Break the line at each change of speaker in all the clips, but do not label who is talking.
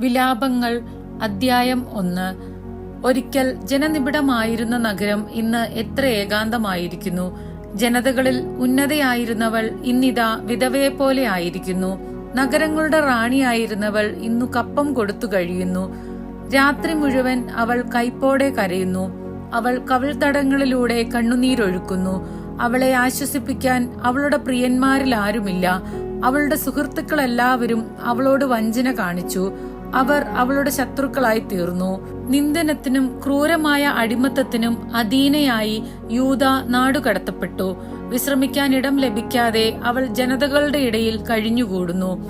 വിലാപങ്ങൾ അദ്ധ്യായം ഒന്ന്. ഒരിക്കൽ ജനനിബിഡമായിരുന്ന നഗരം ഇന്ന് എത്ര ഏകാന്തമായിരിക്കുന്നു. ജനതകളിൽ ഉന്നതയായിരുന്നവൾ ഇന്നിതാ വിധവയെ പോലെ ആയിരിക്കുന്നു. നഗരങ്ങളുടെ റാണിയായിരുന്നവൾ ഇന്നു കപ്പം കൊടുത്തു കഴിയുന്നു. രാത്രി മുഴുവൻ അവൾ കൈപ്പോടെ കരയുന്നു. അവൾ കവിൾത്തടങ്ങളിലൂടെ കണ്ണുനീരൊഴുക്കുന്നു. അവളെ ആശ്വസിപ്പിക്കാൻ അവളുടെ പ്രിയന്മാരിൽ ആരുമില്ല. അവളുടെ സുഹൃത്തുക്കളെല്ലാവരും അവളോട് വഞ്ചന കാണിച്ചു. അവർ അവളുടെ ശത്രുക്കളായി തീർന്നു. നിന്ദനത്തിനും ക്രൂരമായ അടിമത്തത്തിനും അധീനയായി യൂത നാടുകടത്തപ്പെട്ടു വിശ്രമിക്കാൻ ഇടം ലഭിക്കാതെ അവൾ ജനതകളുടെ ഇടയിൽ കഴിഞ്ഞുകൂടുന്നു.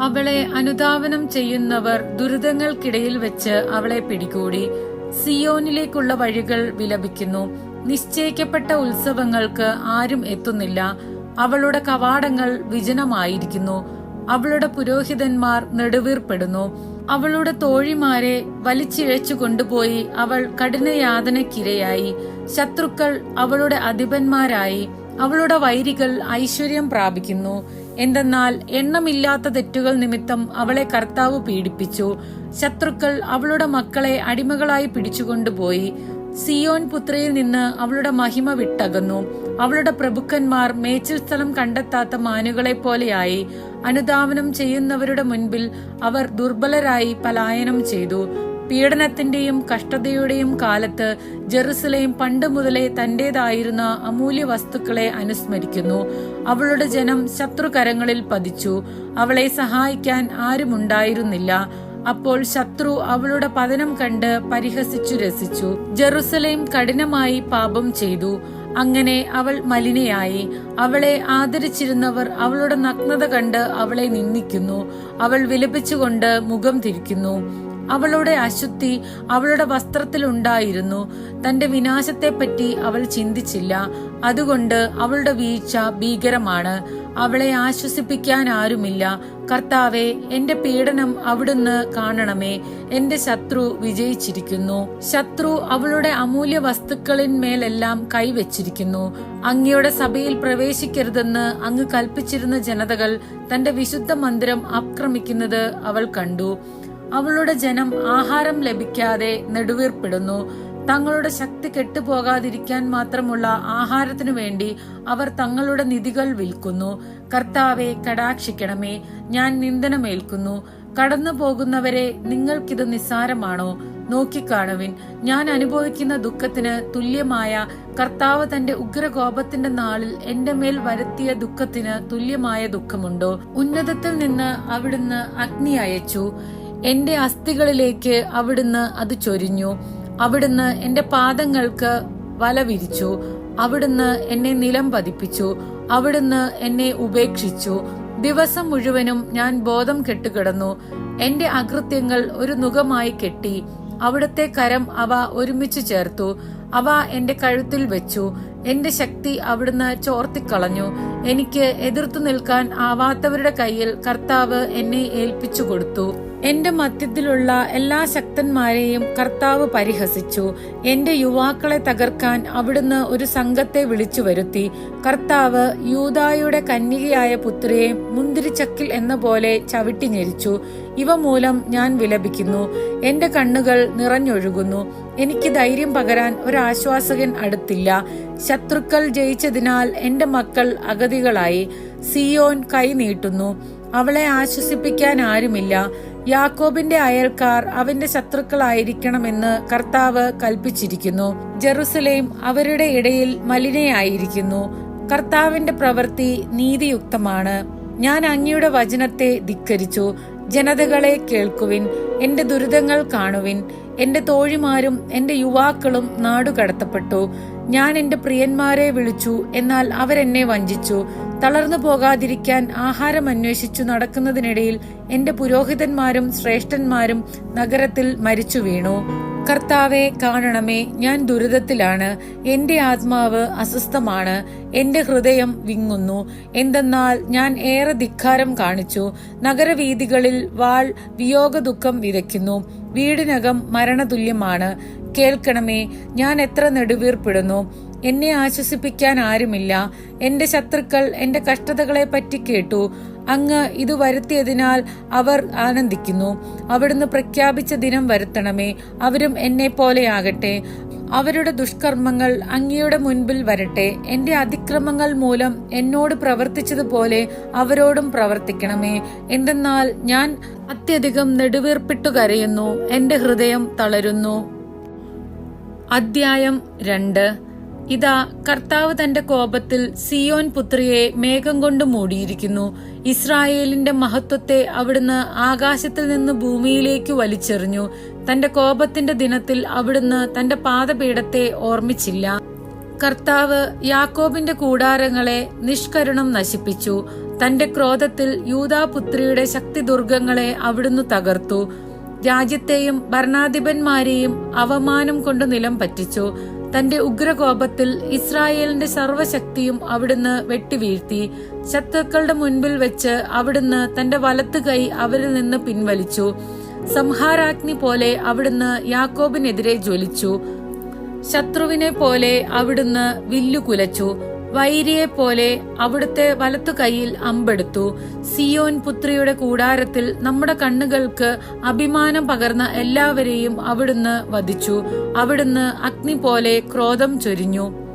അവളെ അനുധാവനം ചെയ്യുന്നവർ ദുരിതങ്ങൾക്കിടയിൽ വെച്ച് അവളെ പിടികൂടി. സിയോനിലേക്കുള്ള വഴികൾ വിലപിക്കുന്നു. നിശ്ചയിക്കപ്പെട്ട ഉത്സവങ്ങൾക്ക് ആരും എത്തുന്നില്ല. അവളുടെ കവാടങ്ങൾ വിജനമായിരിക്കുന്നു. അവളുടെ പുരോഹിതന്മാർ നെടുവീർപ്പെടുന്നു. അവളുടെ തോഴിമാരെ വലിച്ചിഴച്ചു കൊണ്ടുപോയി അവൾ കഠിനയാതനക്കിരയായി ശത്രുക്കൾ അവളുടെ അധിപന്മാരായി. അവളുടെ വൈരികൾ ഐശ്വര്യം പ്രാപിക്കുന്നു. എന്തെന്നാൽ എണ്ണമില്ലാത്ത തെറ്റുകൾ നിമിത്തം അവളെ കർത്താവ് പീഡിപ്പിച്ചു. ശത്രുക്കൾ അവളുടെ മക്കളെ അടിമകളായി പിടിച്ചുകൊണ്ടുപോയി സിയോൻ പുത്രയിൽ നിന്ന് അവളുടെ മഹിമ വിട്ടകന്നു. അവളുടെ പ്രഭുക്കന്മാർ മേച്ചിൽ സ്ഥലം കണ്ടെത്താത്ത മാനുകളെ പോലെയായി. അനുധാവനം ചെയ്യുന്നവരുടെ മുൻപിൽ അവർ ദുർബലരായി പലായനം ചെയ്തു. പീഡനത്തിന്റെയും കഷ്ടതയുടെയും കാലത്ത് ജെറുസലേം പണ്ട് മുതലേ തന്റേതായിരുന്ന അമൂല്യ വസ്തുക്കളെ അനുസ്മരിക്കുന്നു. അവളുടെ ജനം ശത്രുകരങ്ങളിൽ പതിച്ചു. അവളെ സഹായിക്കാൻ ആരുമുണ്ടായിരുന്നില്ല. അപ്പോൾ ശത്രു അവളുടെ പതനം കണ്ട് പരിഹസിച്ചു രസിച്ചു. ജെറുസലേം കഠിനമായി പാപം ചെയ്തു. അങ്ങനെ അവൾ മലിനയായി. അവളെ ആദരിച്ചിരുന്നവർ അവളുടെ നഗ്നത കണ്ട് അവളെ നിന്ദിക്കുന്നു. അവൾ വിലപിച്ചുകൊണ്ട് മുഖം തിരിക്കുന്നു. അവളുടെ അശുദ്ധി അവളുടെ വസ്ത്രത്തിലുണ്ടായിരുന്നു. തന്റെ വിനാശത്തെപ്പറ്റി അവൾ ചിന്തിച്ചില്ല. അതുകൊണ്ട് അവളുടെ വീഴ്ച ഭീകരമാണ്. അവളെ ആശ്വസിപ്പിക്കാൻ ആരുമില്ല. കർത്താവെ എന്റെ പീഡനം അവിടുന്ന് കാണണമേ. എന്റെ ശത്രു വിജയിച്ചിരിക്കുന്നു. ശത്രു അവളുടെ അമൂല്യ വസ്തുക്കളിന്മേലെല്ലാം കൈവച്ചിരിക്കുന്നു. അങ്ങയുടെ സഭയിൽ പ്രവേശിക്കരുതെന്ന് അങ്ങ് കൽപ്പിച്ചിരുന്ന ജനതകൾ തന്റെ വിശുദ്ധ മന്ദിരം ആക്രമിക്കുന്നത് അവൾ കണ്ടു. അവളുടെ ജനം ആഹാരം ലഭിക്കാതെ നെടുവീർപ്പെടുന്നു. തങ്ങളുടെ ശക്തി കെട്ടുപോകാതിരിക്കാൻ മാത്രമുള്ള ആഹാരത്തിനു വേണ്ടി അവർ തങ്ങളുടെ നിധികൾ വിൽക്കുന്നു. കർത്താവെ കടാക്ഷിക്കണമേ. ഞാൻ നിന്ദനമേൽക്കുന്നു. കടന്നു പോകുന്നവരെ നിങ്ങൾക്കിത് നിസ്സാരമാണോ? നോക്കിക്കാണുവിൻ. ഞാൻ അനുഭവിക്കുന്ന ദുഃഖത്തിന് തുല്യമായ കർത്താവ് തന്റെ ഉഗ്രകോപത്തിന്റെ നാളിൽ എന്റെ മേൽ വരുത്തിയ ദുഃഖത്തിന് തുല്യമായ ദുഃഖമുണ്ടോ? ഉന്നതത്തിൽ നിന്ന് അവിടുന്ന് അഗ്നി അയച്ചു. എന്റെ അസ്ഥികളിലേക്ക് അവിടുന്ന് അത് ചൊരിഞ്ഞു. അവിടുന്ന് എന്റെ പാദങ്ങൾക്ക് വല വിരിച്ചു അവിടുന്ന് എന്നെ നിലം പതിപ്പിച്ചു അവിടുന്ന് എന്നെ ഉപേക്ഷിച്ചു. ദിവസം മുഴുവനും ഞാൻ ബോധം കെട്ടുകിടന്നു. എന്റെ അകൃത്യങ്ങൾ ഒരു നുഖമായി കെട്ടി അവിടുത്തെ കരം അവ ഒരുമിച്ച് ചേർത്തു അവ എന്റെ കഴുത്തിൽ വെച്ചു. എന്റെ ശക്തി അവിടുന്ന് ചോർത്തിക്കളഞ്ഞു. എനിക്ക് എതിർത്തു നിൽക്കാൻ ആവാത്തവരുടെ കയ്യിൽ കർത്താവ് എന്നെ ഏൽപ്പിച്ചു കൊടുത്തു. എന്റെ മധ്യത്തിലുള്ള എല്ലാ ശക്തന്മാരെയും കർത്താവ് പരിഹസിച്ചു. എന്റെ യുവാക്കളെ തകർക്കാൻ അവിടുന്ന് ഒരു സംഘത്തെ വിളിച്ചു വരുത്തി. കർത്താവ് യൂതായുടെ കന്യകയായ പുത്രിയെ മുന്തിരിച്ചക്കിൽ എന്ന പോലെ ചവിട്ടി ഞെരിച്ചു. ഇവ മൂലം ഞാൻ വിലപിക്കുന്നു. എന്റെ കണ്ണുകൾ നിറഞ്ഞൊഴുകുന്നു. എനിക്ക് ധൈര്യം പകരാൻ ഒരാശ്വാസകൻ അടുത്തില്ല. ശത്രുക്കൾ ജയിച്ചതിനാൽ എന്റെ മക്കൾ അഗതികളായി. സിയോൻ കൈ നീട്ടുന്നു. അവളെ ആശ്വസിപ്പിക്കാൻ ആരുമില്ല. യാക്കോബിന്റെ അയൽക്കാർ അവന്റെ ശത്രുക്കളായിരിക്കണമെന്ന് കർത്താവ് കൽപ്പിച്ചിരിക്കുന്നു. ജെറുസലേം അവരുടെ ഇടയിൽ മലിനയായിരിക്കുന്നു. കർത്താവിന്റെ പ്രവൃത്തി നീതിയുക്തമാണ്. ഞാൻ അങ്ങയുടെ വചനത്തെ ധിക്കരിച്ചു. ജനതകളെ കേൾക്കുവിൻ. എന്റെ ദുരിതങ്ങൾ കാണുവിൻ. എന്റെ തോഴിമാരും എന്റെ യുവാക്കളും നാടുകടത്തപ്പെട്ടു. ഞാൻ എന്റെ പ്രിയന്മാരെ വിളിച്ചു എന്നാൽ അവരെന്നെ വഞ്ചിച്ചു. തളർന്നു പോകാതിരിക്കാൻ ആഹാരം അന്വേഷിച്ചു നടക്കുന്നതിനിടയിൽ എന്റെ പുരോഹിതന്മാരും ശ്രേഷ്ഠന്മാരും നഗരത്തിൽ മരിച്ചു വീണു. കർത്താവെ കാണണമേ ഞാൻ ദുരിതത്തിലാണ്. എന്റെ ആത്മാവ് അസ്വസ്ഥമാണ്. എന്റെ ഹൃദയം വിങ്ങുന്നു. എന്തെന്നാൽ ഞാൻ ഏറെ ധിക്കാരം കാണിച്ചു. നഗരവീതികളിൽ വാൾ വിയോഗ ദുഃഖം വിതയ്ക്കുന്നു. വീടിനകം മരണതുല്യമാണ്. കേൾക്കണമേ ഞാൻ എത്ര നെടുവീർപ്പിടുന്നു. എന്നെ ആശ്വസിപ്പിക്കാൻ ആരുമില്ല. എന്റെ ശത്രുക്കൾ എന്റെ കഷ്ടതകളെ പറ്റി കേട്ടു. അങ്ങ് ഇത് വരുത്തിയതിനാൽ അവർ ആനന്ദിക്കുന്നു. അവിടുന്ന് പ്രഖ്യാപിച്ച ദിനം വരുത്തണമേ. അവരും എന്നെ പോലെയാകട്ടെ അവരുടെ ദുഷ്കർമ്മങ്ങൾ അങ്ങയുടെ മുൻപിൽ വരട്ടെ. എന്റെ അതിക്രമങ്ങൾ മൂലം എന്നോട് പ്രവർത്തിച്ചതുപോലെ അവരോടും പ്രവർത്തിക്കണമേ. എന്തെന്നാൽ ഞാൻ അത്യധികം നെടുവീർപ്പിട്ടു കരയുന്നു. എന്റെ ഹൃദയം തളരുന്നു. അദ്ധ്യായം രണ്ട്. ഇതാ കർത്താവ് തന്റെ കോപത്തിൽ സിയോൻ പുത്രിയെ മേഘം കൊണ്ട് മൂടിയിരിക്കുന്നു. ഇസ്രായേലിന്റെ മഹത്വത്തെ അവിടുന്ന് ആകാശത്തിൽ നിന്ന് ഭൂമിയിലേക്ക് വലിച്ചെറിഞ്ഞു. തന്റെ കോപത്തിന്റെ ദിനത്തിൽ അവിടുന്ന് തന്റെ പാദപീഠത്തെ ഓർമ്മിച്ചില്ല. കർത്താവ് യാക്കോബിന്റെ കൂടാരങ്ങളെ നിഷ്കരണം നശിപ്പിച്ചു. തന്റെ ക്രോധത്തിൽ യൂതാപുത്രിയുടെ ശക്തി ദുർഗങ്ങളെ അവിടുന്ന് തകർത്തു. രാജ്യത്തെയും ഭരണാധിപന്മാരെയും അവമാനം കൊണ്ട് നിലം പറ്റിച്ചു. തന്റെ ഉഗ്രകോപത്തിൽ ഇസ്രായേലിന്റെ സർവശക്തിയും അവിടുന്ന് വെട്ടിവീഴ്ത്തി. ശത്രുക്കളുടെ മുൻപിൽ വെച്ച് അവിടുന്ന് തന്റെ വലത്ത് കൈ അവരിൽ നിന്ന് പിൻവലിച്ചു. സംഹാരാഗ്നി പോലെ അവിടുന്ന് യാക്കോബിനെതിരെ ജ്വലിച്ചു. ശത്രുവിനെ പോലെ അവിടുന്ന് വില്ലു കുലച്ചു വൈരിയെ പോലെ അവിടുത്തെ വലത്തു കൈയിൽ അമ്പെടുത്തു. സിയോൻ പുത്രിയുടെ കൂടാരത്തിൽ നമ്മുടെ കണ്ണുകൾക്ക് അഭിമാനം പകർന്ന എല്ലാവരെയും അവിടുന്ന് വധിച്ചു. അവിടുന്ന് അഗ്നി പോലെ ക്രോധം ചൊരിഞ്ഞു.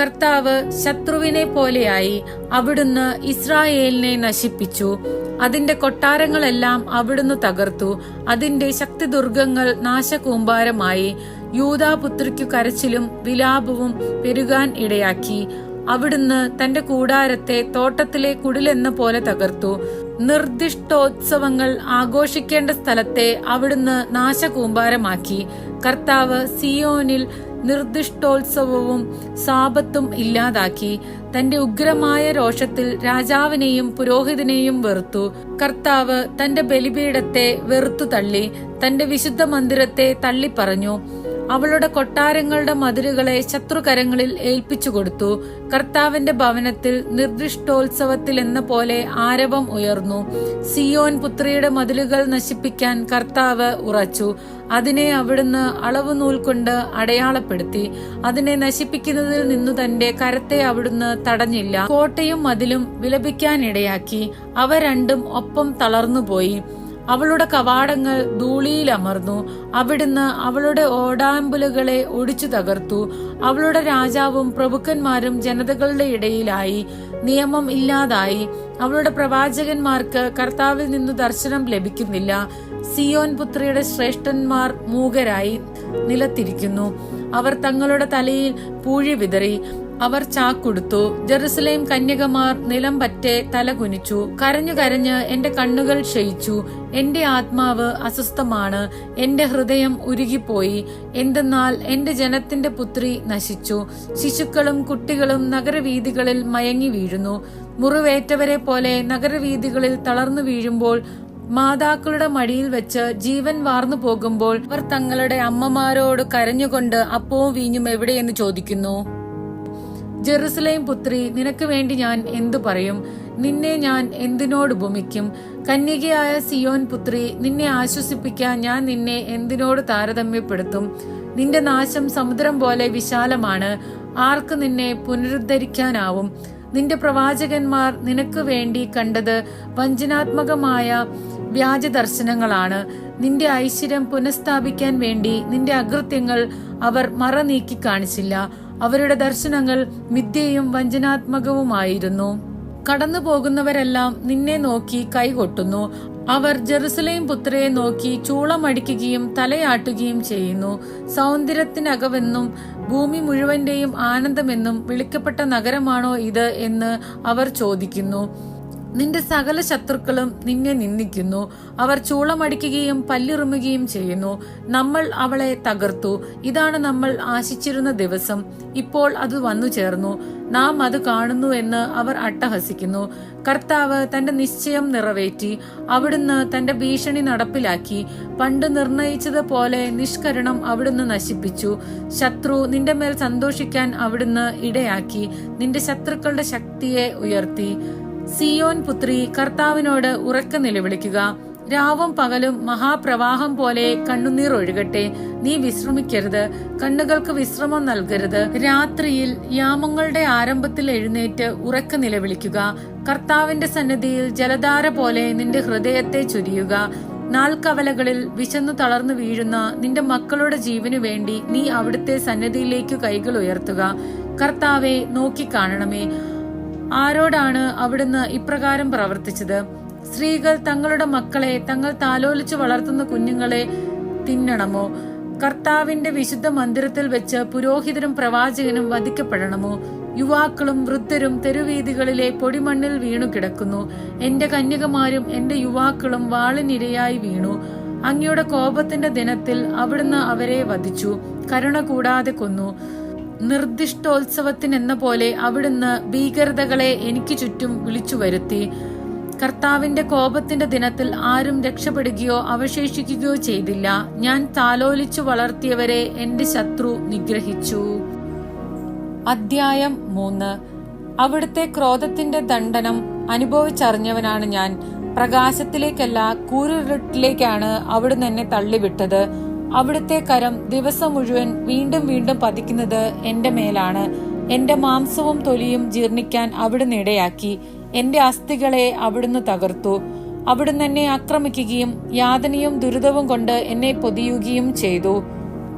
കർത്താവ് ശത്രുവിനെ പോലെയായി അവിടുന്ന് ഇസ്രായേലിനെ നശിപ്പിച്ചു. അതിന്റെ കൊട്ടാരങ്ങളെല്ലാം അവിടുന്ന് തകർത്തു. അതിന്റെ ശക്തിദുർഗങ്ങൾ നാശകൂമ്പാരമായി. യൂതാപുത്രിക്കു കരച്ചിലും വിലാപവും പെരുകാൻ ഇടയാക്കി. അവിടുന്ന് തന്റെ കൂടാരത്തെ തോട്ടത്തിലെ കുടിലെന്ന പോലെ തകർത്തു. നിർദ്ദിഷ്ടോത്സവങ്ങൾ ആഘോഷിക്കേണ്ട സ്ഥലത്തെ അവിടുന്ന് നാശകൂമ്പാരമാക്കി. കർത്താവ് സിയോനിൽ നിർദ്ദിഷ്ടോത്സവവും സാപത്തും ഇല്ലാതാക്കി. തന്റെ ഉഗ്രമായ രോഷത്തിൽ രാജാവിനെയും പുരോഹിതനെയും വെറുത്തു. കർത്താവ് തന്റെ ബലിപീഠത്തെ വെറുത്തു തള്ളി തന്റെ വിശുദ്ധ മന്ദിരത്തെ തള്ളിപ്പറഞ്ഞു. അവളുടെ കൊട്ടാരങ്ങളുടെ മതിലുകളെ ശത്രുകരങ്ങളിൽ ഏൽപ്പിച്ചു കൊടുത്തു കർത്താവിന്റെ ഭവനത്തിൽ നിർദ്ദിഷ്ടോത്സവത്തിൽ എന്ന പോലെ ആരവം ഉയർന്നു. സിയോൻ പുത്രിയുടെ മതിലുകൾ നശിപ്പിക്കാൻ കർത്താവ് ഉറച്ചു. അതിനെ അവിടുന്ന് അളവ് നൂൽ കൊണ്ട് അടയാളപ്പെടുത്തി. അതിനെ നശിപ്പിക്കുന്നതിൽ നിന്നു തന്റെ കരത്തെ അവിടുന്ന് തടഞ്ഞില്ല. കോട്ടയും മതിലും വിലപിക്കാനിടയാക്കി. അവ രണ്ടും ഒപ്പം തളർന്നുപോയി. അവളുടെ കവാടങ്ങൾ ധൂളിയിലമർന്നു. അവിടുന്ന് അവളുടെ ഓടാമ്പലുകളെ ഒടിച്ചു തകർത്തു. അവളുടെ രാജാവും പ്രഭുക്കന്മാരും ജനതകളുടെ ഇടയിലായി. നിയമം ഇല്ലാതായി. അവളുടെ പ്രവാചകന്മാർക്ക് കർത്താവിൽ നിന്ന് ദർശനം ലഭിക്കുന്നില്ല. സിയോൻ പുത്രിയുടെ ശ്രേഷ്ഠന്മാർ മൂകരായി നിലത്തിരിക്കുന്നു. അവർ തങ്ങളുടെ തലയിൽ പൂഴി വിതറി. അവർ ചാക്കുടുത്തു. ജെറുസലേം കന്യകമാർ നിലം പറ്റേ തലകുനിച്ചു കരഞ്ഞു കരഞ്ഞ് എന്റെ കണ്ണുകൾ ക്ഷയിച്ചു. എന്റെ ആത്മാവ് അസ്വസ്ഥമാണ്. എന്റെ ഹൃദയം ഉരുകിപ്പോയി. എന്തെന്നാൽ എന്റെ ജനത്തിന്റെ പുത്രി നശിച്ചു. ശിശുക്കളും കുട്ടികളും നഗരവീതികളിൽ മയങ്ങി വീഴുന്നു. മുറിവേറ്റവരെ പോലെ നഗരവീതികളിൽ തളർന്നു വീഴുമ്പോൾ മാതാക്കളുടെ മടിയിൽ വെച്ച് ജീവൻ വാർന്നു പോകുമ്പോൾ അവർ തങ്ങളുടെ അമ്മമാരോട് കരഞ്ഞുകൊണ്ട് അപ്പവും വീഞ്ഞും എവിടെയെന്ന് ചോദിക്കുന്നു. ജെറുസലേം പുത്രി നിനക്ക് വേണ്ടി ഞാൻ എന്തു പറയും? നിന്നെ ഞാൻ എന്തിനോട് ഉപമിക്കും? കന്യകയായ സിയോൻ പുത്രി നിന്നെ ആശ്വസിപ്പിക്കാൻ ഞാൻ നിന്നെ എന്തിനോട് താരതമ്യപ്പെടുത്തും? നിന്റെ നാശം സമുദ്രം പോലെ വിശാലമാണ്. ആർക്ക് നിന്നെ പുനരുദ്ധരിക്കാനാവും? നിന്റെ പ്രവാചകന്മാർ നിനക്ക് വേണ്ടി കണ്ടത് വഞ്ചനാത്മകമായ വ്യാജ ദർശനങ്ങളാണ് നിന്റെ ഐശ്വര്യം പുനഃസ്ഥാപിക്കാൻ വേണ്ടി നിന്റെ അകൃത്യങ്ങൾ അവർ മറ നീക്കി കാണിച്ചില്ല. അവരുടെ ദർശനങ്ങൾ മിഥ്യയും വഞ്ചനാത്മകവുമായിരുന്നു. കടന്നു പോകുന്നവരെല്ലാം നിന്നെ നോക്കി കൈകൊട്ടുന്നു. അവർ ജെറുസലേം പുത്രയെ നോക്കി ചൂളമടിക്കുകയും തലയാട്ടുകയും ചെയ്യുന്നു. സൗന്ദര്യത്തിനകവെന്നും ഭൂമി മുഴുവന്റെയും ആനന്ദമെന്നും വിളിക്കപ്പെട്ട നഗരമാണോ ഇത് എന്ന് അവർ ചോദിക്കുന്നു. നിന്റെ സകല ശത്രുക്കളും നിന്നെ നിന്ദിക്കുന്നു. അവർ ചൂളമടിക്കുകയും പല്ലിറുമുകയും ചെയ്യുന്നു. നമ്മൾ അവളെ തകർത്തു. ഇതാണ് നമ്മൾ ആശിച്ചിരുന്ന ദിവസം. ഇപ്പോൾ അത് വന്നു ചേർന്നു. നാം അത് കാണുന്നു എന്ന് അവർ അട്ടഹസിക്കുന്നു. കർത്താവ് തന്റെ നിശ്ചയം നിറവേറ്റി അവിടുന്ന് തന്റെ ഭീഷണി നടപ്പിലാക്കി. പണ്ട് നിർണയിച്ചതുപോലെ നിഷ്കരണം അവിടുന്ന് നശിപ്പിച്ചു. ശത്രു നിന്റെ മേൽ സന്തോഷിക്കാൻ അവിടുന്ന് ഇടയാക്കി. നിന്റെ ശത്രുക്കളുടെ ശക്തിയെ ഉയർത്തി. സിയോൻ പുത്രി കർത്താവിനോട് ഉറക്ക നിലവിളിക്കുക. രാവും പകലും മഹാപ്രവാഹം പോലെ കണ്ണുനീർ ഒഴുകട്ടെ. നീ വിശ്രമിക്കരുത്. കണ്ണുകൾക്ക് വിശ്രമം നൽകരുത്. രാത്രിയിൽ യാമങ്ങളുടെ ആരംഭത്തിൽ എഴുന്നേറ്റ് ഉറക്ക നിലവിളിക്കുക. കർത്താവിന്റെ സന്നിധിയിൽ ജലധാര പോലെ നിന്റെ ഹൃദയത്തെ ചുരിയുക. നാൽക്കവലകളിൽ വിശന്നു തളർന്നു വീഴുന്ന നിന്റെ മക്കളുടെ ജീവനു വേണ്ടി നീ അവിടുത്തെ സന്നിധിയിലേക്ക് കൈകൾ ഉയർത്തുക. കർത്താവെ നോക്കിക്കാണണമേ. ആരോടാണ് അവിടുന്ന് ഇപ്രകാരം പ്രവർത്തിച്ചത്? സ്ത്രീകൾ തങ്ങളുടെ മക്കളെ തങ്ങൾ താലോലിച്ചു വളർത്തുന്ന കുഞ്ഞുങ്ങളെ തിന്നണമോ? കർത്താവിന്റെ വിശുദ്ധ മന്ദിരത്തിൽ വെച്ച് പുരോഹിതരും പ്രവാചകനും വധിക്കപ്പെടണമോ? യുവാക്കളും വൃദ്ധരും തെരുവീതികളിലെ പൊടിമണ്ണിൽ വീണു കിടക്കുന്നു. എന്റെ കന്യകമാരും എന്റെ യുവാക്കളും വാളിനിരയായി വീണു. അങ്ങയുടെ കോപത്തിന്റെ ദിനത്തിൽ അവിടുന്ന് അവരെ വധിച്ചു. കരുണ കൂടാതെ കൊന്നു. നിർദ്ദിഷ്ടോത്സവത്തിനെന്ന പോലെ അവിടുന്ന് ഭീകരതകളെ എനിക്ക് ചുറ്റും വിളിച്ചു വരുത്തി. കർത്താവിന്റെ കോപത്തിന്റെ ദിനത്തിൽ ആരും രക്ഷപ്പെടുകയോ അവശേഷിക്കുകയോ ചെയ്തില്ല. ഞാൻ താലോലിച്ചു വളർത്തിയവരെ എന്റെ ശത്രു നിഗ്രഹിച്ചു. അധ്യായം മൂന്ന്. അവിടുത്തെ ക്രോധത്തിന്റെ ദണ്ഡനം അനുഭവിച്ചറിഞ്ഞവനാണ് ഞാൻ. പ്രകാശത്തിലേക്കല്ല കൂരിരുട്ടിലേക്കാണ് അവിടുന്ന് എന്നെ തള്ളിവിട്ടത്. അവിടുത്തെ കരം ദിവസം മുഴുവൻ വീണ്ടും വീണ്ടും പതിക്കുന്നത് എന്റെ മേലാണ്. എന്റെ മാംസവും തൊലിയും ജീർണിക്കാൻ അവിടുന്ന് ഇടയാക്കി. എന്റെ അസ്ഥികളെ അവിടുന്ന് തകർത്തു. അവിടുന്ന് എന്നെ ആക്രമിക്കുകയും യാതനയും ദുരിതവും കൊണ്ട് എന്നെ പൊതിയുകയും ചെയ്തു.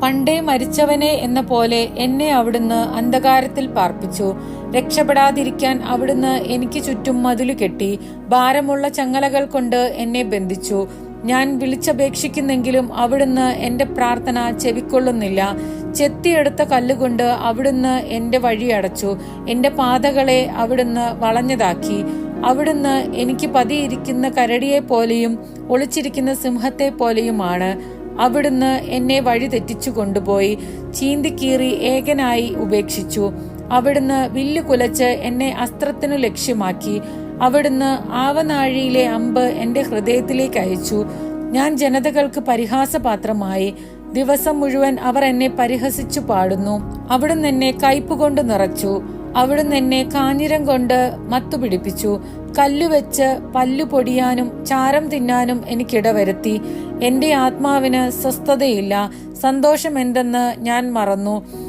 പണ്ടേ മരിച്ചവനെ എന്ന പോലെ എന്നെ അവിടുന്ന് അന്ധകാരത്തിൽ പാർപ്പിച്ചു. രക്ഷപ്പെടാതിരിക്കാൻ അവിടുന്ന് എനിക്ക് ചുറ്റും മതിലു കെട്ടി. ഭാരമുള്ള ചങ്ങലകൾ കൊണ്ട് എന്നെ ബന്ധിച്ചു. ഞാൻ വിളിച്ചപേക്ഷിക്കുന്നെങ്കിലും അവിടുന്ന് എന്റെ പ്രാർത്ഥന ചെവിക്കൊള്ളുന്നില്ല. ചെത്തിയെടുത്ത കല്ലുകൊണ്ട് അവിടുന്ന് എന്റെ വഴി അടച്ചു. എന്റെ പാതകളെ അവിടുന്ന് വളഞ്ഞതാക്കി. അവിടുന്ന് എനിക്ക് പതിയിരിക്കുന്ന കരടിയെ പോലെയും ഒളിച്ചിരിക്കുന്ന സിംഹത്തെ പോലെയുമാണ്. അവിടുന്ന് എന്നെ വഴി തെറ്റിച്ചു കൊണ്ടുപോയി. ചീന്തിക്കീറി ഏകനായി ഉപേക്ഷിച്ചു. അവിടുന്ന് വില്ലു കുലച്ച് എന്നെ അസ്ത്രത്തിനു ലക്ഷ്യമാക്കി. അവിടുന്ന് ആവനാഴിയിലെ അമ്പ് എന്റെ ഹൃദയത്തിലേക്ക് അയച്ചു. ഞാൻ ജനതകൾക്ക് പരിഹാസപാത്രമായി ദിവസം മുഴുവൻ അവർ എന്നെ പരിഹസിച്ചു പാടുന്നു. അവിടുന്ന് എന്നെ കയ്പുകൊണ്ട് നിറച്ചു. അവിടുന്ന് എന്നെ കാഞ്ഞിരം കൊണ്ട് മത്തുപിടിപ്പിച്ചു. കല്ലുവെച്ച് പല്ലു പൊടിയാനും ചാരം തിന്നാനും എനിക്കിടവരുത്തി. എന്റെ ആത്മാവിന് സ്വസ്ഥതയില്ല. സന്തോഷം എന്തെന്ന് ഞാൻ മറന്നു.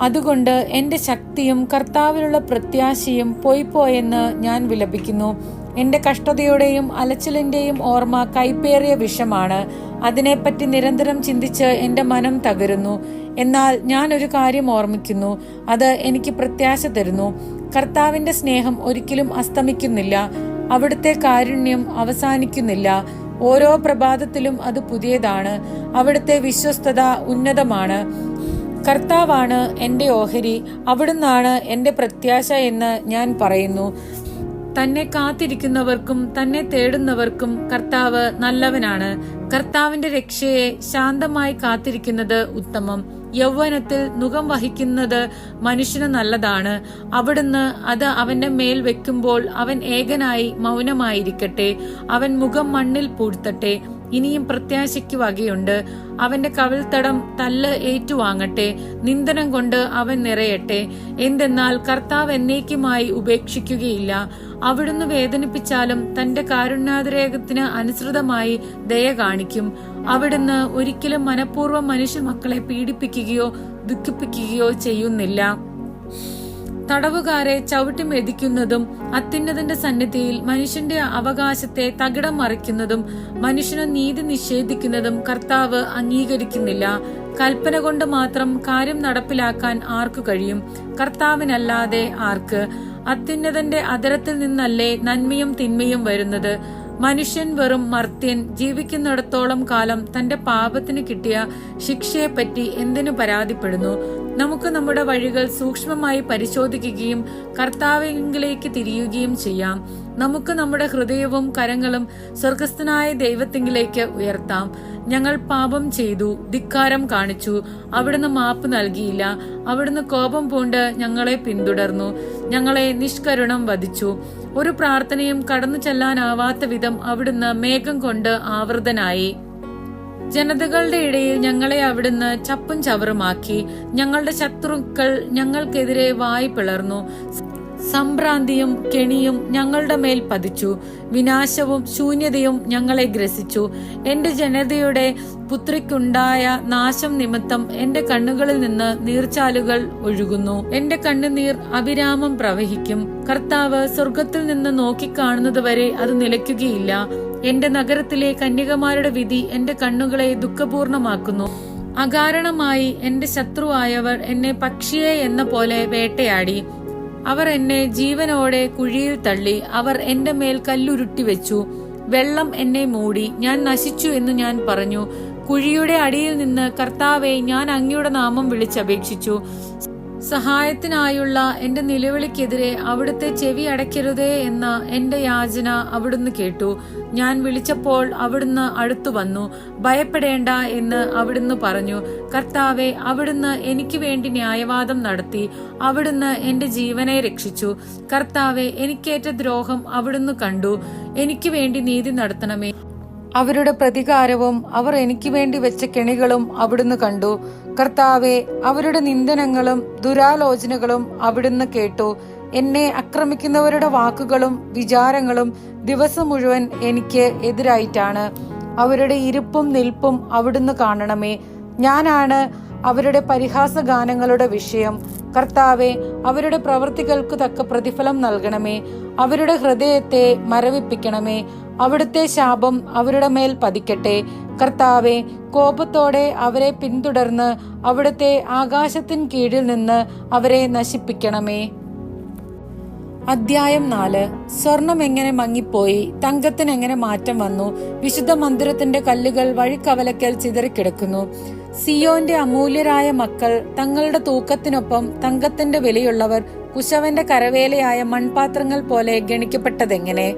അതുകൊണ്ട് എന്റെ ശക്തിയും കർത്താവിലുള്ള പ്രത്യാശയും പോയിപ്പോയെന്ന് ഞാൻ വിലപിക്കുന്നു. എന്റെ കഷ്ടതയുടെയും അലച്ചിലിന്റെയും ഓർമ്മ കൈപ്പേറിയ വിഷമാണ്. അതിനെപ്പറ്റി നിരന്തരം ചിന്തിച്ച് എന്റെ മനം തകരുന്നു. എന്നാൽ ഞാൻ ഒരു കാര്യം ഓർമ്മിക്കുന്നു. അത് എനിക്ക് പ്രത്യാശ തരുന്നു. കർത്താവിന്റെ സ്നേഹം ഒരിക്കലും അസ്തമിക്കുന്നില്ല. അവിടുത്തെ കാരുണ്യം അവസാനിക്കുന്നില്ല. ഓരോ പ്രഭാതത്തിലും അത് പുതിയതാണ്. അവിടുത്തെ വിശ്വസ്തത ഉന്നതമാണ്. കർത്താവാണ് എന്റെ ഓഹരി അവിടുന്നാണ് എന്റെ പ്രത്യാശ എന്ന് ഞാൻ പറയുന്നു. തന്നെ കാത്തിരിക്കുന്നവർക്കും തന്നെ തേടുന്നവർക്കും കർത്താവ് നല്ലവനാണ്. കർത്താവിന്റെ രക്ഷയെ ശാന്തമായി കാത്തിരിക്കുന്നത് ഉത്തമം. യൗവനത്തിൽ മുഖം വഹിക്കുന്നത് മനുഷ്യന് നല്ലതാണ്. അവിടുന്ന് അത് അവന്റെ മേൽ വെക്കുമ്പോൾ അവൻ ഏകനായി മൗനമായിരിക്കട്ടെ. അവൻ മുഖം മണ്ണിൽ പൂഴ്ത്തട്ടെ. ഇനിയും പ്രത്യാശയ്ക്ക് വകയുണ്ട്. അവന്റെ കവിൾത്തടം തല്ല് ഏറ്റുവാങ്ങട്ടെ. നിന്ദനം കൊണ്ട് അവൻ നിറയട്ടെ. എന്തെന്നാൽ കർത്താവ് എന്നേക്കുമായി ഉപേക്ഷിക്കുകയില്ല. അവിടുന്ന് വേദനിപ്പിച്ചാലും തന്റെ കാരുണ്യാതിരേകത്തിന് അനുസൃതമായി ദയ കാണിക്കും. അവിടുന്ന് ഒരിക്കലും മനഃപൂർവം മനുഷ്യ മക്കളെ പീഡിപ്പിക്കുകയോ ദുഃഖിപ്പിക്കുകയോ ചെയ്യുന്നില്ല. തടവുകാരെ ചവിട്ടി മെതിക്കുന്നതും അത്യുന്നതന്റെ സന്നിധിയിൽ മനുഷ്യന്റെ അവകാശത്തെ തകിടം മറിക്കുന്നതും മനുഷ്യന് നീതി നിഷേധിക്കുന്നതും കർത്താവ് അംഗീകരിക്കുന്നില്ല. കൽപ്പന കൊണ്ട് മാത്രം കാര്യം നടപ്പിലാക്കാൻ ആർക്കു കഴിയും? കർത്താവിനല്ലാതെ ആർക്ക്? അത്യുന്നതന്റെ അതരത്തിൽ നിന്നല്ലേ നന്മയും തിന്മയും വരുന്നത്? മനുഷ്യൻ വെറും മർത്യൻ ജീവിക്കുന്നിടത്തോളം കാലം തന്റെ പാപത്തിന് കിട്ടിയ ശിക്ഷയെപ്പറ്റി എന്തിനു പരാതിപ്പെടുന്നു? നമുക്ക് നമ്മുടെ വഴികൾ സൂക്ഷ്മമായി പരിശോധിക്കുകയും കർത്താവിലേക്ക് തിരിയുകയും ചെയ്യാം. നമുക്ക് നമ്മുടെ ഹൃദയവും കരങ്ങളും സ്വർഗസ്ഥനായ ദൈവത്തിങ്കിലേക്ക് ഉയർത്താം. ഞങ്ങൾ പാപം ചെയ്തു ധിക്കാരം കാണിച്ചു. അവിടുന്ന് മാപ്പ് നൽകിയില്ല. അവിടുന്ന് കോപം പൂണ്ട് ഞങ്ങളെ പിന്തുടർന്നു. ഞങ്ങളെ നിഷ്കരുണം വധിച്ചു. ഒരു പ്രാർത്ഥനയും കടന്നു ചെല്ലാനാവാത്ത വിധം അവിടുന്ന് മേഘം കൊണ്ട് ആവൃതനായി ജനതകളുടെ ഇടയിൽ ഞങ്ങളെ അവിടുന്ന് ചപ്പും ചവറുമാക്കി. ഞങ്ങളുടെ ശത്രുക്കൾ ഞങ്ങൾക്കെതിരെ വായി പിളർന്നു. സംഭ്രാന്തിയും കെണിയും ഞങ്ങളുടെ മേൽ പതിച്ചു. വിനാശവും ശൂന്യതയും ഞങ്ങളെ ഗ്രസിച്ചു. എന്റെ ജനതയുടെ പുത്രിക്കുണ്ടായ നാശം നിമിത്തം എന്റെ കണ്ണുകളിൽ നിന്ന് നീർച്ചാലുകൾ ഒഴുകുന്നു. എന്റെ കണ്ണുനീർ അവിരാമം പ്രവഹിക്കും. കർത്താവ് സ്വർഗത്തിൽ നിന്ന് നോക്കിക്കാണുന്നത് വരെ അത് നിലയ്ക്കുകയില്ല. എന്റെ നഗരത്തിലെ കന്യകമാരുടെ വിധി എന്റെ കണ്ണുകളെ ദുഃഖപൂർണമാക്കുന്നു. അകാരണമായി എന്റെ ശത്രുവായവർ എന്നെ പക്ഷിയെ എന്ന പോലെ വേട്ടയാടി. അവർ എന്നെ ജീവനോടെ കുഴിയിൽ തള്ളി അവർ എന്റെ മേൽ കല്ലുരുട്ടി വെച്ചു. വെള്ളം എന്നെ മൂടി. ഞാൻ നശിച്ചു എന്ന് ഞാൻ പറഞ്ഞു. കുഴിയുടെ അടിയിൽ നിന്ന് കർത്താവെ ഞാൻ അങ്ങയുടെ നാമം വിളിച്ചപേക്ഷിച്ചു. സഹായത്തിനായുള്ള എന്റെ നിലവിളിക്കെതിരെ അവിടുത്തെ ചെവി അടയ്ക്കരുതേ എന്ന എന്റെ യാചന അവിടുന്ന് കേട്ടു. ഞാൻ വിളിച്ചപ്പോൾ അവിടുന്ന് അടുത്തു വന്നു. ഭയപ്പെടേണ്ട എന്ന് അവിടുന്ന് പറഞ്ഞു. കർത്താവെ അവിടുന്ന് എനിക്ക് വേണ്ടി ന്യായവാദം നടത്തി. അവിടുന്ന് എന്റെ ജീവനെ രക്ഷിച്ചു. കർത്താവെ എനിക്കേറ്റ ദ്രോഹം അവിടുന്ന് കണ്ടു. എനിക്ക് വേണ്ടി നീതി നടത്തണമേ. അവരുടെ പ്രതികാരവും അവർ എനിക്ക് വേണ്ടി വെച്ച കെണികളും അവിടുന്ന് കണ്ടു. കർത്താവെ അവരുടെ നിന്ദനങ്ങളും ദുരാലോചനകളും അവിടുന്ന് കേട്ടു. എന്നെ ആക്രമിക്കുന്നവരുടെ വാക്കുകളും വിചാരങ്ങളും ദിവസം മുഴുവൻ എനിക്ക് എതിരായിട്ടാണ്. അവരുടെ ഇരിപ്പും നിൽപ്പും അവിടുന്ന് കാണണമേ. ഞാനാണ് അവരുടെ പരിഹാസ ഗാനങ്ങളുടെ വിഷയം. കർത്താവെ അവരുടെ പ്രവൃത്തികൾക്ക് തക്ക പ്രതിഫലം നൽകണമേ. അവരുടെ ഹൃദയത്തെ മരവിപ്പിക്കണമേ. അവിടുത്തെ ശാപം അവരുടെ മേൽ പതിക്കട്ടെ. കർത്താവെ കോപത്തോടെ അവരെ പിന്തുടർന്ന് അവിടുത്തെ ആകാശത്തിൻ കീഴിൽ നിന്ന് അവരെ നശിപ്പിക്കണമേ. അധ്യായം നാല്. സ്വർണം എങ്ങനെ മങ്ങിപ്പോയി? തങ്കത്തിന് എങ്ങനെ മാറ്റം വന്നു? വിശുദ്ധ മന്ദിരത്തിന്റെ കല്ലുകൾ വഴിക്കവലക്കൽ ചിതറിക്കിടക്കുന്നു. സിയോന്റെ അമൂല്യരായ മക്കൾ തങ്ങളുടെ തൂക്കത്തിനൊപ്പം തങ്കത്തിന്റെ വിലയുള്ളവർ കുശവന്റെ കരവേലയായ മൺപാത്രങ്ങൾ പോലെ ഗണിക്കപ്പെട്ടതെങ്ങനെ?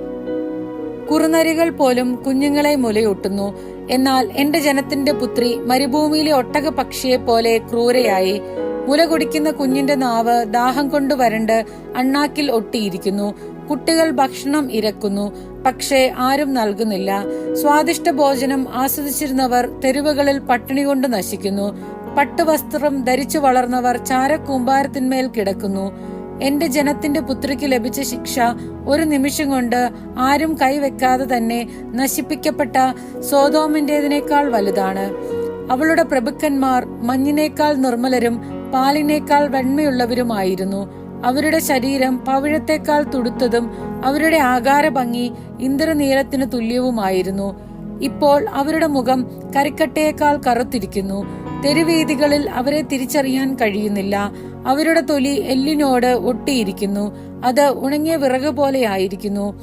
കുറുനരികൾ പോലും കുഞ്ഞുങ്ങളെ മുലയൂട്ടുന്നു. എന്നാൽ എന്റെ ജനത്തിന്റെ പുത്രി മരുഭൂമിയിലെ ഒട്ടക പക്ഷിയെ പോലെ ക്രൂരയായി. മുല കുടിക്കുന്ന കുഞ്ഞിന്റെ നാവ് ദാഹം കൊണ്ട് വരണ്ട് അണ്ണാക്കിൽ ഒട്ടിയിരിക്കുന്നു. കുട്ടികൾ ഭക്ഷണം ഇരക്കുന്നു. പക്ഷേ ആരും നൽകുന്നില്ല. സ്വാദിഷ്ട ഭോജനം ആസ്വദിച്ചിരുന്നവർ തെരുവുകളിൽ പട്ടിണി കൊണ്ട് നശിക്കുന്നു. പട്ടുവസ്ത്രം ധരിച്ചു വളർന്നവർ ചാരക്കൂമ്പാരത്തിന്മേൽ കിടക്കുന്നു. എന്റെ ജനത്തിന്റെ പുത്രിക്ക് ലഭിച്ച ശിക്ഷ ഒരു നിമിഷം കൊണ്ട് ആരും കൈവെക്കാതെ തന്നെ നശിപ്പിക്കപ്പെട്ട സോതോമിന്റേതിനേക്കാൾ വലുതാണ്. അവളുടെ പ്രഭുക്കന്മാർ മഞ്ഞിനേക്കാൾ നിർമ്മലരും പാലിനേക്കാൾ വെണ്മയുള്ളവരുമായിരുന്നു. അവരുടെ ശരീരം പവിഴത്തേക്കാൾ തുടുത്തതും അവരുടെ ആകാര ഭംഗി ഇന്ദ്രനീലത്തിന് തുല്യവുമായിരുന്നു. ഇപ്പോൾ അവരുടെ മുഖം കരിക്കട്ടയേക്കാൾ കറുത്തിരിക്കുന്നു. തെരുവീതികളിൽ അവരെ തിരിച്ചറിയാൻ കഴിയുന്നില്ല. അവരുടെ തൊലി എല്ലിനോട് ഒട്ടിയിരിക്കുന്നു. അത് ഉണങ്ങിയ വിറക് പോലെയായിരിക്കുന്നു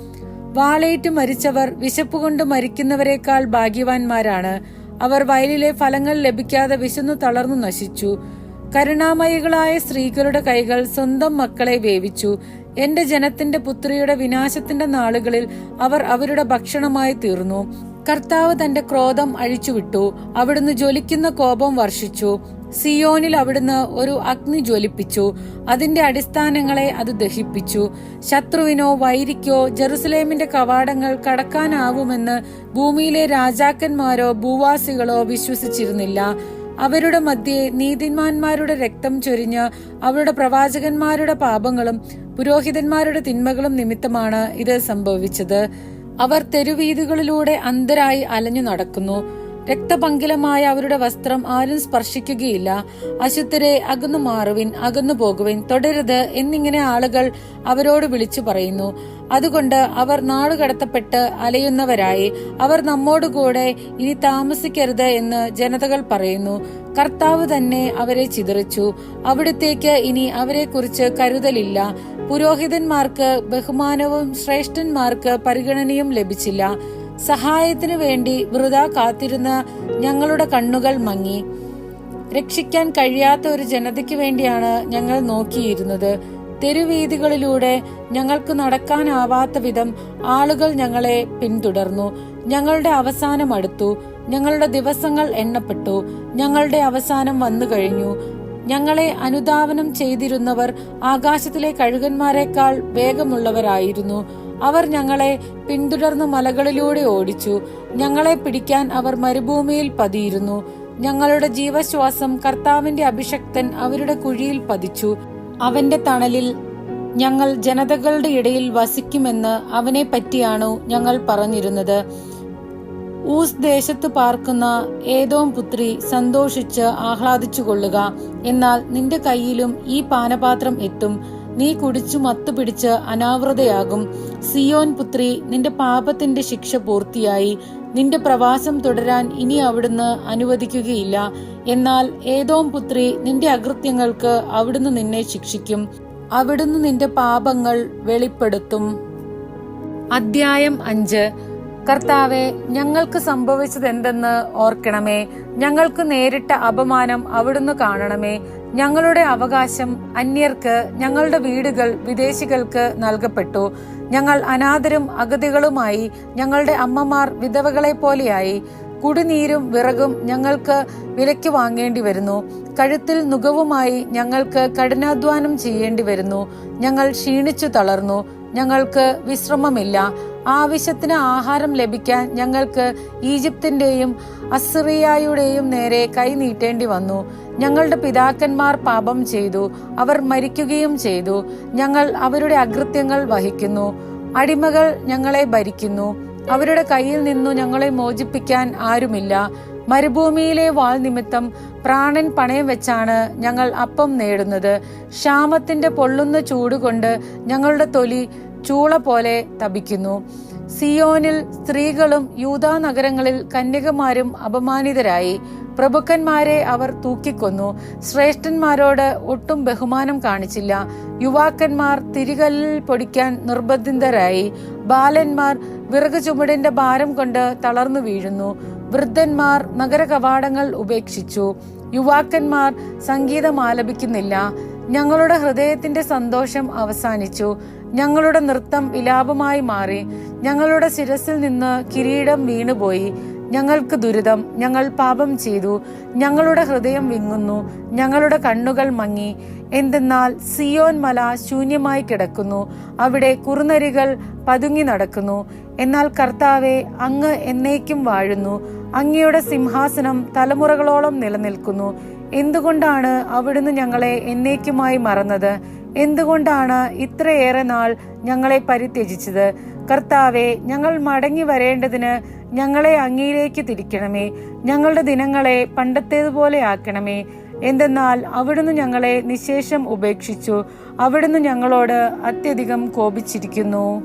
വാളേറ്റ് മരിച്ചവർ വിശപ്പുകൊണ്ട് മരിക്കുന്നവരെക്കാൾ ഭാഗ്യവാന്മാരാണ്. അവർ വയലിലെ ഫലങ്ങൾ ലഭിക്കാതെ വിശന്നു തളർന്നു നശിച്ചു. കരുണാമയികളായ സ്ത്രീകളുടെ കൈകൾ സ്വന്തം മക്കളെ വേവിച്ചു. എന്റെ ജനത്തിന്റെ പുത്രിയുടെ വിനാശത്തിന്റെ നാളുകളിൽ അവർ അവരുടെ ഭക്ഷണമായി തീർന്നു. കർത്താവ് തന്റെ ക്രോധം അഴിച്ചുവിട്ടു. അവിടുന്ന് ജ്വലിക്കുന്ന കോപം വർഷിച്ചു. സിയോനിൽ അവിടുന്ന് ഒരു അഗ്നി ജ്വലിപ്പിച്ചു. അതിന്റെ അടിസ്ഥാനങ്ങളെ അത് ദഹിപ്പിച്ചു. ശത്രുവിനോ വൈരിക്കോ ജെറുസലേമിന്റെ കവാടങ്ങൾ കടക്കാനാവുമെന്ന് ഭൂമിയിലെ രാജാക്കന്മാരോ ഭൂവാസികളോ വിശ്വസിച്ചിരുന്നില്ല. അവരുടെ മധ്യേ നീതിന്മാന്മാരുടെ രക്തം ചൊരിഞ്ഞ് അവരുടെ പ്രവാചകന്മാരുടെ പാപങ്ങളും പുരോഹിതന്മാരുടെ തിന്മകളും നിമിത്തമാണ് ഇത് സംഭവിച്ചത്. അവർ തെരുവീതികളിലൂടെ അന്തരായി അലഞ്ഞു നടക്കുന്നു. രക്തപങ്കിലമായ അവരുടെ വസ്ത്രം ആരും സ്പർശിക്കുകയില്ല. അശുദ്ധരെ അകന്നു മാറുവിൻ അകന്നു പോകുവിൻ തുടരുത് എന്നിങ്ങനെ ആളുകൾ അവരോട് വിളിച്ചു പറയുന്നു. അതുകൊണ്ട് അവർ നാടുകടത്തപ്പെട്ട് അലയുന്നവരായി. അവർ നമ്മോടുകൂടെ ഇനി താമസിക്കരുത് എന്ന് ജനതകൾ പറയുന്നു. കർത്താവ് തന്നെ അവരെ ചിതറിച്ചു. അവിടത്തേക്ക് ഇനി അവരെക്കുറിച്ച് കരുതലില്ല. പുരോഹിതന്മാർക്ക് ബഹുമാനവും ശ്രേഷ്ഠന്മാർക്ക് പരിഗണനയും ലഭിച്ചില്ല. സഹായത്തിനു വേണ്ടി വൃത കാത്തിരുന്ന ഞങ്ങളുടെ കണ്ണുകൾ മങ്ങി. രക്ഷിക്കാൻ കഴിയാത്ത ഒരു ജനതയ്ക്ക് വേണ്ടിയാണ് ഞങ്ങൾ നോക്കിയിരുന്നത്. തെരുവീതികളിലൂടെ ഞങ്ങൾക്ക് നടക്കാനാവാത്ത വിധം ആളുകൾ ഞങ്ങളെ പിന്തുടർന്നു. ഞങ്ങളുടെ അവസാനം അടുത്തു. ഞങ്ങളുടെ ദിവസങ്ങൾ എണ്ണപ്പെട്ടു. ഞങ്ങളുടെ അവസാനം വന്നു കഴിഞ്ഞു. ഞങ്ങളെ അനുധാവനം ചെയ്തിരുന്നവർ ആകാശത്തിലെ കഴുകന്മാരെക്കാൾ വേഗമുള്ളവരായിരുന്നു. അവർ ഞങ്ങളെ പിന്തുടർന്ന് മലകളിലൂടെ ഓടിച്ചു. ഞങ്ങളെ പിടിക്കാൻ അവർ മരുഭൂമിയിൽ പതിയിരുന്നു. ഞങ്ങളുടെ ജീവശ്വാസം കർത്താവിന്റെ അഭിഷക്തൻ അവരുടെ കുഴിയിൽ പതിച്ചു. അവന്റെ തണലിൽ ഞങ്ങൾ ജനതകളുടെ ഇടയിൽ വസിക്കുമെന്ന് അവനെ പറ്റിയാണു ഞങ്ങൾ പറഞ്ഞിരുന്നത്. ഊസ് ദേശത്ത് പാർക്കുന്ന ഏതോ പുത്രി സന്തോഷിച്ച് ആഹ്ലാദിച്ചു കൊള്ളുക എന്നാൽ നിന്റെ കയ്യിലും ഈ പാനപാത്രം എത്തും. നീ കുടിച്ചു മത്തുപിടിച്ച് അനാവൃതയാകും. സിയോൻ പുത്രി നിന്റെ പാപത്തിന്റെ ശിക്ഷ പൂർത്തിയായി. നിന്റെ പ്രവാസം തുടരാൻ ഇനി അവിടുന്ന് അനുവദിക്കുകയില്ല. എന്നാൽ ഏതോം പുത്രി നിന്റെ അകൃത്യങ്ങൾക്ക് അവിടുന്ന് നിന്നെ ശിക്ഷിക്കും. അവിടുന്ന് നിന്റെ പാപങ്ങൾ വെളിപ്പെടുത്തും. അദ്ധ്യായം അഞ്ച്. കർത്താവെ ഞങ്ങൾക്ക് സംഭവിച്ചത് എന്തെന്ന് ഓർക്കണമേ. ഞങ്ങൾക്ക് നേരിട്ട അപമാനം അവിടുന്ന് കാണണമേ. ഞങ്ങളുടെ അവകാശം അന്യർക്ക് ഞങ്ങളുടെ വീടുകൾ വിദേശികൾക്ക് നൽകപ്പെട്ടു. ഞങ്ങൾ അനാഥരും അഗതികളുമായി ഞങ്ങളുടെ അമ്മമാർ വിധവകളെ പോലെയായി. കുടിനീരും വിറകും ഞങ്ങൾക്ക് വിലയ്ക്ക് വാങ്ങേണ്ടി വരുന്നു. കഴുത്തിൽ നുകവുമായി ഞങ്ങൾക്ക് കഠിനാധ്വാനം ചെയ്യേണ്ടി വരുന്നു. ഞങ്ങൾ ക്ഷീണിച്ചു തളർന്നു. ഞങ്ങൾക്ക് വിശ്രമമില്ല. ആവശ്യത്തിന് ആഹാരം ലഭിക്കാൻ ഞങ്ങൾക്ക് ഈജിപ്തിന്റെയും അസിറിയായുടെയും നേരെ കൈനീട്ടേണ്ടി വന്നു. ഞങ്ങളുടെ പിതാക്കന്മാർ പാപം ചെയ്തു അവർ മരിക്കുകയും ചെയ്തു. ഞങ്ങൾ അവരുടെ അകൃത്യങ്ങൾ വഹിക്കുന്നു. അടിമകൾ ഞങ്ങളെ ഭരിക്കുന്നു. അവരുടെ കയ്യിൽ നിന്നു ഞങ്ങളെ മോചിപ്പിക്കാൻ ആരുമില്ല. മരുഭൂമിയിലെ വാൾ നിമിത്തം പ്രാണൻ പണയം വെച്ചാണ് ഞങ്ങൾ അപ്പം നേടുന്നത്. ക്ഷാമത്തിന്റെ പൊള്ളുന്ന ചൂടുകൊണ്ട് ഞങ്ങളുടെ തൊലി ചൂള പോലെ തപിക്കുന്നു. സിയോനിൽ സ്ത്രീകളും യൂതാ നഗരങ്ങളിൽ കന്യകമാരും അപമാനിതരായി. പ്രഭുക്കന്മാരെ അവർ തൂക്കിക്കൊന്നു. ശ്രേഷ്ഠന്മാരോട് ഒട്ടും ബഹുമാനം കാണിച്ചില്ല. യുവാക്കന്മാർ തിരികല്ലിൽ പൊടിക്കാൻ നിർബന്ധിതരായി. ബാലന്മാർ വിറക് ചുമടിന്റെ ഭാരം കൊണ്ട് തളർന്നു വീഴുന്നു. വൃദ്ധന്മാർ നഗര കവാടങ്ങൾ ഉപേക്ഷിച്ചു. യുവാക്കന്മാർ സംഗീതം ആലപിക്കുന്നില്ല. ഞങ്ങളുടെ ഹൃദയത്തിന്റെ സന്തോഷം അവസാനിച്ചു. ഞങ്ങളുടെ നൃത്തം വിലാപമായി മാറി. ഞങ്ങളുടെ ശിരസിൽ നിന്ന് കിരീടം വീണുപോയി. ഞങ്ങൾക്ക് ദുരിതം. ഞങ്ങൾ പാപം ചെയ്തു. ഞങ്ങളുടെ ഹൃദയം വിങ്ങുന്നു. ഞങ്ങളുടെ കണ്ണുകൾ മങ്ങി. എന്തെന്നാൽ സിയോൻ മല ശൂന്യമായി കിടക്കുന്നു. അവിടെ കുറുനരികൾ പതുങ്ങി നടക്കുന്നു. എന്നാൽ കർത്താവെ അങ്ങ് എന്നേക്കും വാഴുന്നു. അങ്ങയുടെ സിംഹാസനം തലമുറകളോളം നിലനിൽക്കുന്നു. എന്തുകൊണ്ടാണ് അവിടുന്ന് ഞങ്ങളെ എന്നേക്കുമായി മറന്നത്? എന്തുകൊണ്ടാണ് ഇത്രയേറെ നാൾ ഞങ്ങളെ പരിത്യജിച്ചത്? കർത്താവെ ഞങ്ങൾ മടങ്ങി വരേണ്ടതിന് ഞങ്ങളെ അങ്ങയിലേക്ക് തിരിക്കണമേ. ഞങ്ങളുടെ ദിനങ്ങളെ പണ്ടത്തേതുപോലെ ആക്കണമേ. എന്തെന്നാൽ അവിടുന്ന് ഞങ്ങളെ നിശേഷം ഉപേക്ഷിച്ചു. അവിടുന്ന് ഞങ്ങളോട് അത്യധികം കോപിച്ചിരിക്കുന്നു.